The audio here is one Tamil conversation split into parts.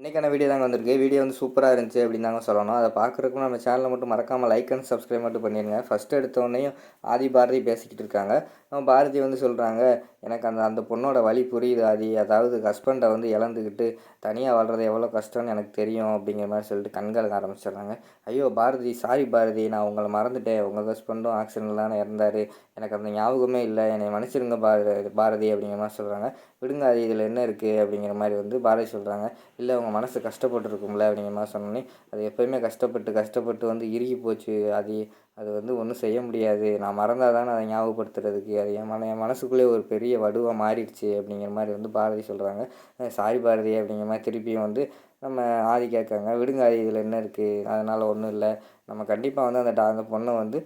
இன்றைக்கான வீடியோ தாங்க வந்திருக்கு. வீடியோ வந்து சூப்பராக இருந்துச்சு அப்படின்னு தாங்க சொல்லணும். அதை பார்க்குறதுக்கு நம்ம சேனலை மட்டும் மறக்காமல் லைக் அண்ட் சப்ஸ்கிரைப் மட்டும் பண்ணிடுங்க. ஃபஸ்ட்டு எடுத்தோடனையும் ஆதி பாரதி பேசிக்கிட்டு இருக்காங்க. நம்ம பாரதி வந்து சொல்கிறாங்க எனக்கு அந்த அந்த பொண்ணோட வழி புரியுது ஆதி. அதாவது ஹஸ்பண்டை வந்து இழந்துக்கிட்டு தனியாக வாழ்கிறது எவ்வளோ கஷ்டம்னு எனக்கு தெரியும் அப்படிங்கிற மாதிரி சொல்லிட்டு கண்கலங்க ஆரம்பிச்சிடுறாங்க. ஐயோ பாரதி சாரி பாரதி. நான் உங்களை மறந்துட்டேன். உங்கள் ஹஸ்பண்டும் ஆக்சிடென்ட்ல தானே இறந்தார். எனக்கு அந்த ஞாபகமே இல்லை. என்னை மன்னிச்சிருங்க பாரதி பாரதி அப்படிங்கிற மாதிரி சொல்கிறாங்க விடுங்க அது இதில் என்ன இருக்குது அப்படிங்கிற மாதிரி வந்து பாரதி சொல்கிறாங்க இல்லை உங்கள் மனசு கஷ்டப்பட்டுருக்கும்ல அப்படிங்கிற மாதிரி சொன்னோன்னே அது எப்போயுமே கஷ்டப்பட்டு கஷ்டப்பட்டு வந்து இறுகி போச்சு அது அது வந்து ஒன்றும் செய்ய முடியாது. நான் மறந்தால் தானே அதை ஞாபகப்படுத்துறதுக்கு. அது என் மன என் மனசுக்குள்ளே ஒரு பெரிய வடுவாக மாறிடுச்சு அப்படிங்கிற மாதிரி வந்து பாரதி சொல்கிறாங்க சாரி பாரதி அப்படிங்கிற மாதிரி திருப்பியும் வந்து நம்ம ஆதி கேட்காங்க விடுங்க ஆதி இதில் என்ன இருக்குது அதனால் ஒன்றும் இல்லை. நம்ம கண்டிப்பாக வந்து அந்த டா அந்த பொண்ணை வந்து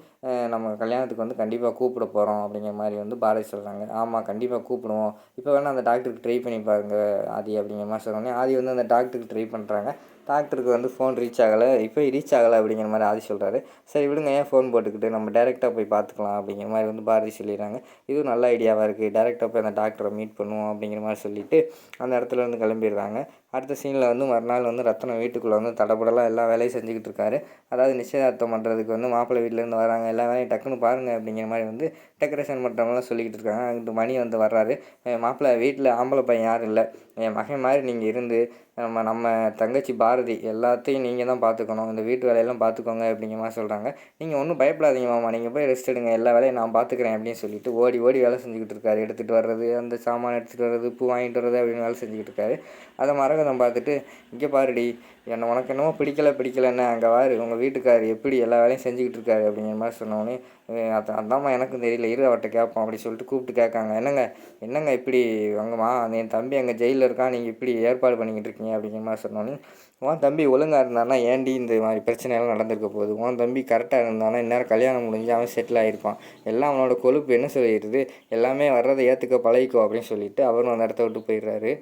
நம்ம கல்யாணத்துக்கு வந்து கண்டிப்பாக கூப்பிட போகிறோம் அப்படிங்கிற மாதிரி வந்து பாரதி சொல்கிறாங்க ஆமாம் கண்டிப்பாக கூப்பிடுவோம். இப்போ வேணால் அந்த டாக்டருக்கு ட்ரை பண்ணி பாருங்க ஆதி அப்படிங்கிற மாதிரி சொன்னோடனே ஆதி வந்து அந்த டாக்டருக்கு ட்ரை பண்ணுறாங்க டாக்டருக்கு வந்து ஃபோன் ரீச் ஆகலை. இப்போ ரீச் ஆகலை அப்படிங்கிற மாதிரி ஆதி சொல்கிறாரு சரி விடுங்க ஏன் ஃபோன் போட்டுக்கிட்டு நம்ம டேரெக்டாக போய் பார்த்துக்கலாம் அப்படிங்கிற மாதிரி வந்து பாரதி சொல்லிடுறாங்க. இதுவும் நல்ல ஐடியாவாக இருக்குது டேரெக்டாக போய் அந்த டாக்டரை மீட் பண்ணுவோம் அப்படிங்கிற மாதிரி சொல்லிவிட்டு அந்த இடத்துல இருந்து கிளம்பிடுறாங்க. அடுத்த சீனில் வந்து மறுநாள் வந்து ரத்தனம் வீட்டுக்குள்ளே வந்து தடப்படலாம் எல்லா வேலையும் செஞ்சுக்கிட்டு இருக்காரு. அதாவது நிச்சயதார்த்தம் பண்ணுறதுக்கு வந்து மாப்பிள்ளை வீட்டிலேருந்து வராங்க. எல்லா வேலையும் டக்குன்னு பாருங்கள் அப்படிங்கிற மாதிரி வந்து டெக்கரேஷன் பண்ணுறவங்களாம் சொல்லிக்கிட்டு இருக்காங்க. அங்கிட்டு மணி வந்து வர்றாரு. மாப்பிள்ளை வீட்டில் ஆம்பளை பையன் யாரும் இல்லை. என் மகன் மாதிரி நீங்கள் இருந்து நம்ம நம்ம தங்கச்சி பாரதி எல்லாத்தையும் நீங்கள் தான் பார்த்துக்கணும் இந்த வீட்டு வேலையெல்லாம் பார்த்துக்கோங்க அப்படிங்கிற மாதிரி சொல்கிறாங்க நீங்கள் ஒன்றும் பயப்படாதீங்க மாமா. நீங்கள் போய் ரெஸ்ட் எடுங்க. எல்லா வேலையும் நான் பார்த்துக்கிறேன் அப்படின்னு சொல்லிட்டு ஓடி ஓடி வேலை செஞ்சுக்கிட்டு இருக்காரு. எடுத்துகிட்டு வர்றது அந்த சாமான் எடுத்துகிட்டு வர்றது பூ வாங்கிட்டு வர்றது அப்படின்னு வேலை செஞ்சுக்கிட்டு இருக்காரு. அதை மரகதம் பார்த்துட்டு இங்கே பாருடி என்ன உனக்கு என்னமோ பிடிக்கல பிடிக்கலன்னு அங்கே வாரு உங்கள் வீட்டுக்கார் எப்படி எல்லா வேலையும் செஞ்சுக்கிட்டு இருக்காரு அப்படிங்கிற மாதிரி சொன்னோன்னே அது அதாம்மா எனக்கும் தெரியல. இரு அவர்கிட்ட கேட்போம் அப்படி சொல்லிட்டு கூப்பிட்டு கேட்காங்க. என்னங்க என்னங்க இப்படி வாங்கம்மா என் தம்பி அங்கே ஜெயிலில் இருக்கான் நீங்கள் இப்படி ஏற்பாடு பண்ணிக்கிட்டு இருக்கீங்க அப்படிங்கிற மாதிரி சொன்னோன்னே உன் தம்பி ஒழுங்காக இருந்தானா ஏன்டி இந்த மாதிரி பிரச்சனையெல்லாம் நடந்திருக்க போகுது? உன் தம்பி கரெக்டாக இருந்தானா இந்நேரம் கல்யாணம் முடிஞ்சு அவன் செட்டில் ஆகிருப்பான் எல்லாம் அவனோட கொழுப்பு என்ன சொல்லிடுது? எல்லாமே வர்றதை ஏற்றுக்க பழகிக்கோ அப்படின்னு சொல்லிட்டு அவரும் அந்த இடத்த விட்டு போயிடுறாரு.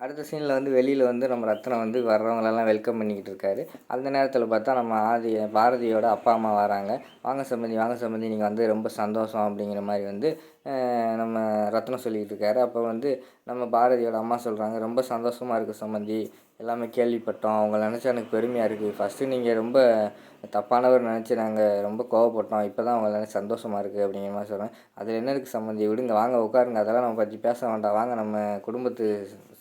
அடுத்த சீனில் வந்து வெளியில் வந்து நம்ம ரத்னம் வந்து வர்றவங்களெல்லாம் வெல்கம் பண்ணிக்கிட்டு இருக்காரு. அந்த நேரத்தில் பார்த்தா நம்ம ஆதி பாரதியோட அப்பா அம்மா வராங்க. வாங்க சம்பந்தி வாங்க சம்பந்தி நீங்கள் வந்து ரொம்ப சந்தோஷம் அப்படிங்கிற மாதிரி வந்து நம்ம ரத்னம் சொல்லிக்கிட்டு இருக்காரு. அப்போ வந்து நம்ம பாரதியோட அம்மா சொல்கிறாங்க ரொம்ப சந்தோஷமாக இருக்குது சம்பந்தி எல்லாமே கேள்விப்பட்டோம். அவங்கள நினச்சா எனக்கு பெருமையாக இருக்குது ஃபஸ்ட்டு நீங்கள் ரொம்ப தப்பானவர் நினச்சி நாங்கள் ரொம்ப கோவப்பட்டோம். இப்போ தான் அவங்கள நினச்சி சந்தோஷமாக இருக்குது அப்படிங்கிற மாதிரி சொல்கிறேன் அதில் என்ன இருக்குது சம்மந்தி விடுங்க வாங்க உட்காருங்க. அதெல்லாம் நம்ம பற்றி பேச வேண்டாம். வாங்க நம்ம குடும்பத்து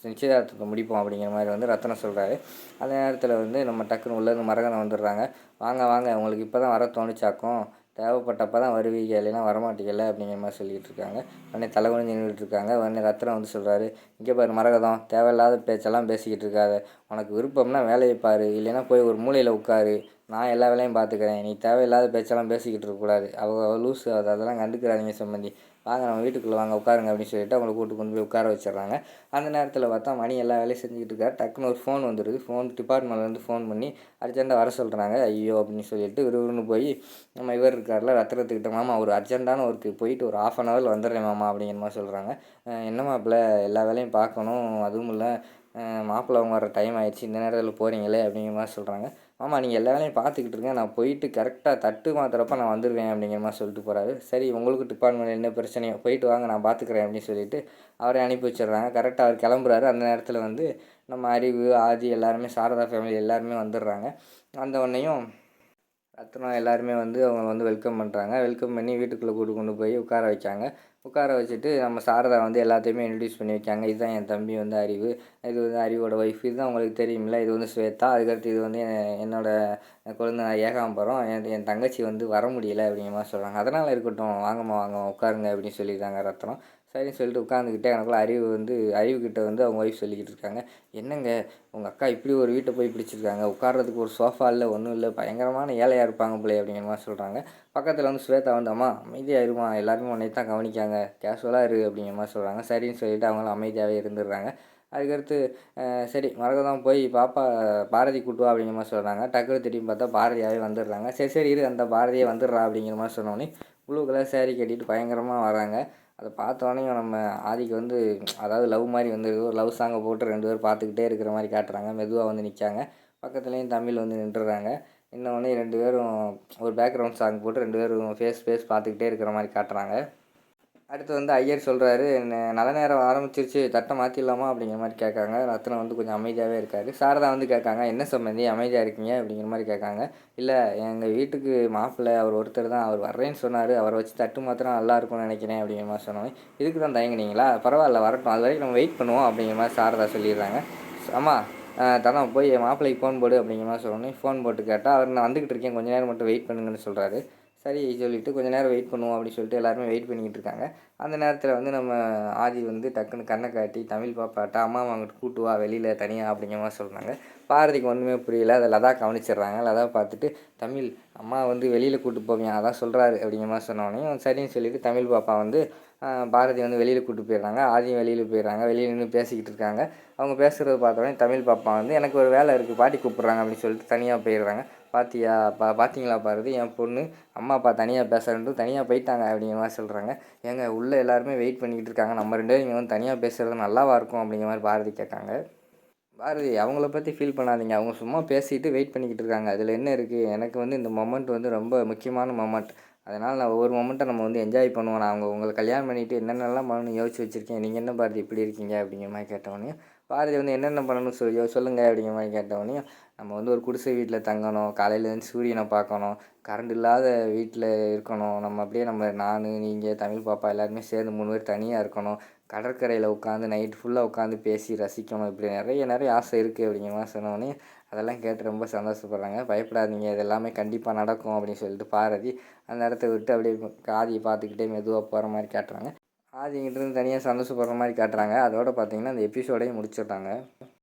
நிச்சயதார்த்தத்தை முடிப்போம் அப்படிங்கிற மாதிரி வந்து ரத்தனம் சொல்கிறாரு அந்த நேரத்தில் வந்து நம்ம டக்குன்னு உள்ளேருந்து மரகணம் வந்துடுறாங்க. வாங்க வாங்க உங்களுக்கு இப்போ தான் வர தோணுச்சாக்கும். தேவைப்பட்டப்போ தான் வருவீங்க இல்லைன்னா வரமாட்டீங்கல்ல அப்படிங்கிற மாதிரி சொல்லிகிட்டு இருக்காங்க. உடனே தலை குனிஞ்சு நின்றுட்டு இருக்காங்க. உடனே ரத்தனம் வந்து சொல்கிறாரு இங்கே பாரு மரகதம் தேவையில்லாத பேச்செல்லாம் பேசிக்கிட்டு இருக்காத. உனக்கு விருப்பம்னா வேலையை பாரு இல்லைன்னா போய் ஒரு மூலையில் உட்காரு. நான் எல்லா வேலையும் பார்த்துக்கிறேன். நீ தேவையில்லாத பேச்செல்லாம் பேசிக்கிட்டு இருக்கக்கூடாது. அவள் லூஸு அதெல்லாம் கண்டுக்கிறாதீங்க சம்பந்தி. வாங்க நம்ம வீட்டுக்குள்ளே வாங்க உட்காருங்க அப்படின்னு சொல்லிட்டு அவங்களை கூட்டு கொண்டு போய் உட்கார வச்சிடுறாங்க. அந்த நேரத்தில் பார்த்தா மணி எல்லா வேலையும் செஞ்சுக்கிட்டு இருக்காரு. டக்குன்னு ஒரு ஃபோன் வந்துடுது ஃபோன் டிபார்ட்மெண்ட்லேருந்து ஃபோன் பண்ணி அர்ஜென்ட்டாக வர சொல்கிறாங்க ஐயோ அப்படின்னு சொல்லிட்டு விறுவிறுன்னு போய் நம்ம இவர் இருக்கார்ல ரத்திரத்துக்கிட்ட மாமா ஒரு அர்ஜெண்ட்டான ஒர்க்கு போயிட்டு ஒரு ஆஃப் அன் ஹவரில் வந்துடுறேன் மாமா அப்படிங்கிற மாதிரி சொல்கிறாங்க என்ன மாப்பிள்ள எல்லா வேலையும் பார்க்கணும். அதுவும் இல்லை மாப்பிள்ளை அவங்க வர டைம் ஆயிடுச்சு. இந்த நேரத்தில் போகிறீங்களே அப்படிங்கிற மாதிரி சொல்கிறாங்க ஆமாம் நீங்கள் எல்லா வேலையும் பார்த்துக்கிட்டு இருங்க. நான் போயிட்டு கரெக்டாக தட்டு மாத்திரப்ப நான் வந்துடுவேன் அப்படிங்கிற மாதிரி சொல்லிட்டு போகிறாரு சரி உங்களுக்கு டிபார்ட்மெண்ட் என்ன பிரச்சனையோ போயிட்டு வாங்க நான் பார்த்துக்குறேன் அப்படின்னு சொல்லிட்டு அவரை அனுப்பி வச்சிடுறாங்க. கரெக்டாக அவர் கிளம்புறாரு. அந்த நேரத்தில் வந்து நம்ம அறிவு ஆதி எல்லாருமே சாரதா ஃபேமிலி எல்லாருமே வந்துடுறாங்க. அந்த உடனேயும் ரத்னம் எல்லாருமே வந்து அவங்க வந்து வெல்கம் பண்ணுறாங்க வெல்கம் பண்ணி வீட்டுக்குள்ளே கூட்டு கொண்டு போய் உட்கார வைக்காங்க உட்கார வச்சுட்டு நம்ம சாரதா வந்து எல்லாத்தையுமே இன்ட்ரடியூஸ் பண்ணி வைக்காங்க இதுதான் என் தம்பி வந்து அறிவு. இது வந்து அறிவோட ஒய்ஃப் இதுதான் உங்களுக்கு தெரியுமில்ல இது வந்து ஸ்வேதா. அதுக்கடுத்து இது வந்து என்னோடய குழந்தை ஏகாம்பரம். என் என் தங்கச்சி வந்து வர முடியல அப்படிங்கிற மாதிரி சொல்கிறாங்க அதனால் இருக்கட்டும் வாங்கம்மா வாங்கம்மா உட்காருங்க அப்படின்னு சொல்லியிருக்காங்க ரத்னம் சரின்னு சொல்லிட்டு உட்காந்துக்கிட்டே எனக்குள்ள அறிவு வந்து அறிவுக்கிட்ட வந்து அவங்க ஒய்ஃப் சொல்லிக்கிட்டு இருக்காங்க. என்னங்க உங்கள் அக்கா இப்படி ஒரு வீட்டை போய் பிடிச்சிருக்காங்க. உட்கார்றதுக்கு ஒரு சோஃபா இல்லை ஒன்றும் இல்லை பயங்கரமான ஏழையாக இருப்பாங்க பிள்ளை அப்படிங்கிற மாதிரி சொல்கிறாங்க பக்கத்தில் வந்து ஸ்வேதா வந்து அம்மா அமைதியாக இருமா எல்லாருமே உன்னை தான் கவனிக்காங்க கேஷுவலாக இரு அப்படிங்கிற மாதிரி சொல்கிறாங்க சரின்னு சொல்லிட்டு அவங்களும் அமைதியாகவே இருந்துடுறாங்க. அதுக்கடுத்து சரி மரகதம் போய் பாப்பா பாரதி கூட்டுவா அப்படிங்கிற மாதிரி சொல்கிறாங்க டக்குனு திரும்பி பார்த்தா பாரதியாகவே வந்துடுறாங்க. சரி சரி இரு அந்த பாரதியை வந்துடுறா அப்படிங்கிற மாதிரி சொன்னோடனே ப்ளூ கலர் சேரீ கட்டிட்டு பயங்கரமாக வராங்க அதை பார்த்தோன்னே நம்ம ஆதிக்கு வந்து அதாவது லவ் மாதிரி வந்து ஒரு லவ் சாங்கை போட்டு ரெண்டு பேர் பார்த்துக்கிட்டே இருக்கிற மாதிரி காட்டுறாங்க. மெதுவாக வந்து நிற்காங்க பக்கத்துலேயும் தமிழ் வந்து நின்றுறாங்க. இன்னொன்னே ரெண்டு பேரும் ஒரு பேக்ரவுண்ட் சாங் போட்டு ரெண்டு பேரும் ஃபேஸ் ஃபேஸ் பார்த்துக்கிட்டே இருக்கிற மாதிரி காட்டுறாங்க. அடுத்து வந்து ஐயர் சொல்கிறாரு நல்ல நேரம் ஆரம்பிச்சிருச்சு தட்டை மாற்றிடலாமா அப்படிங்கிற மாதிரி கேட்காங்க. ரத்னம் வந்து கொஞ்சம் அமைதியாகவே இருக்காரு. சாரதா வந்து கேட்காங்க என்ன சம்மந்தி அமைதியாக இருக்கீங்க? அப்படிங்கிற மாதிரி கேட்காங்க. இல்லை எங்கள் வீட்டுக்கு மாப்பிள்ளை அவர் ஒருத்தர் தான் அவர் வர்றேன்னு சொன்னார். அவரை வச்சு தட்டு மாத்திரம் நல்லா இருக்கும்னு நினைக்கிறேன் அப்படிங்கிற மாதிரி சொன்னோம் இதுக்கு தான் தயங்குனீங்களா? பரவாயில்ல வரட்டும். அது வரைக்கும் நம்ம வெயிட் பண்ணுவோம் அப்படிங்கிற மாதிரி சாரதா சொல்லிடுறாங்க. ஆமாம் தரம் போய் மாப்பிள்ளைக்கு ஃபோன் போடு அப்படிங்கிற மாதிரி சொன்னோன்னே ஃபோன் போட்டு கேட்டால் அவர் நான் வந்துக்கிட்டு இருக்கேன் கொஞ்ச நேரம் மட்டும் வெயிட் பண்ணுங்கன்னு சொல்கிறாரு சரி சொல்லிவிட்டு கொஞ்ச நேரம் வெயிட் பண்ணுவோம் அப்படின்னு சொல்லிட்டு எல்லாருமே வெயிட் பண்ணிக்கிட்டு இருக்காங்க. அந்த நேரத்தில் வந்து நம்ம ஆதி வந்து டக்குன்னு கண்ணை காட்டி தமிழ் பாப்பாட்ட அம்மா வாங்கிட்டு கூட்டு வா வெளியில் தனியாக அப்படிங்கிற மாதிரி சொல்கிறாங்க பாரதிக்கு ஒன்றுமே புரியல அதை லதா கவனிச்சிடுறாங்க. லதா பார்த்துட்டு தமிழ் அம்மா வந்து வெளியில் கூட்டு போவீங்க அதான் சொல்கிறாரு அப்படிங்கிற மாதிரி சொன்னோடனே சரின்னு சொல்லிவிட்டு தமிழ் பாப்பா வந்து பாரதி வந்து வெளியில் கூட்டு போயிடுறாங்க. ஆதியும் வெளியில் போயிடுறாங்க. வெளியில் நின்று பேசிக்கிட்டு இருக்காங்க. அவங்க பேசுகிறத பார்த்தோன்னே தமிழ் பாப்பா வந்து எனக்கு ஒரு வேலை இருக்குது பாட்டி கூப்பிட்றாங்க அப்படின்னு சொல்லிட்டு தனியாக போயிடுறாங்க. பாத்தியா? பா பார்த்தீங்களா பாரதி? என் பொண்ணு அம்மா அப்பா தனியாக பேசுகிறேன்ட்டு தனியாக போயிட்டாங்க அப்படிங்கிற மாதிரி சொல்கிறாங்க ஏங்க உள்ளே எல்லாருமே வெயிட் பண்ணிக்கிட்டு இருக்காங்க. நம்ம ரெண்டு பேரும் இங்கே வந்து தனியாக பேசுகிறது நல்லாவா இருக்கும் அப்படிங்கிற மாதிரி பாரதி கேட்காங்க பாரதி அவங்கள பற்றி ஃபீல் பண்ணாதீங்க. அவங்க சும்மா பேசிட்டு வெயிட் பண்ணிக்கிட்டு இருக்காங்க. அதில் என்ன இருக்குது எனக்கு வந்து இந்த மொமெண்ட் வந்து ரொம்ப முக்கியமான மொமெண்ட் அதனால் நான் ஒவ்வொரு மொமெண்ட்டை நம்ம வந்து என்ஜாய் பண்ணுவோம். நான் அவங்க உங்களை கல்யாணம் பண்ணிவிட்டு என்னென்னலாம் பண்ணணும் யோசிச்சு வச்சுருக்கேன். நீங்கள் என்ன பாரதி இப்படி இருக்கீங்க அப்படிங்கிற மாதிரி கேட்டவொடனே பாரதி வந்து என்னென்ன பண்ணணும் சொல்லியோ சொல்லுங்கள் அப்படிங்கிற மாதிரி கேட்டவொடனே நம்ம வந்து ஒரு குடிசை வீட்டில் தங்கணும் காலையிலேருந்து சூரியனை பார்க்கணும் கரண்ட் இல்லாத வீட்டில் இருக்கணும். நம்ம அப்படியே நம்ம நான் நீங்கள் தமிழ் பாப்பா எல்லாருமே சேர்ந்து மூணு பேர் தனியாக இருக்கணும். கடற்கரையில் உட்காந்து நைட் ஃபுல்லாக உட்காந்து பேசி ரசிக்கணும். இப்படி நிறைய நிறைய ஆசை இருக்குது அப்படிங்கிற மாதிரி சொன்னோடனே அதெல்லாம் கேட்டு ரொம்ப சந்தோஷப்படுறாங்க. பயப்படாதீங்க இது எல்லாமே கண்டிப்பாக நடக்கும் அப்படின்னு சொல்லிட்டு பாரதி அந்த இடத்த விட்டு அப்படியே காதியை பார்த்துக்கிட்டே மெதுவாக போகிற மாதிரி காட்டுறாங்க. ஆதிங்கிட்டேருந்து தனியாக சந்தோஷப்படுற மாதிரி காட்டுறாங்க. அதோட பார்த்தீங்கன்னா அந்த எபிசோடையும் முடிச்சிடுறாங்க.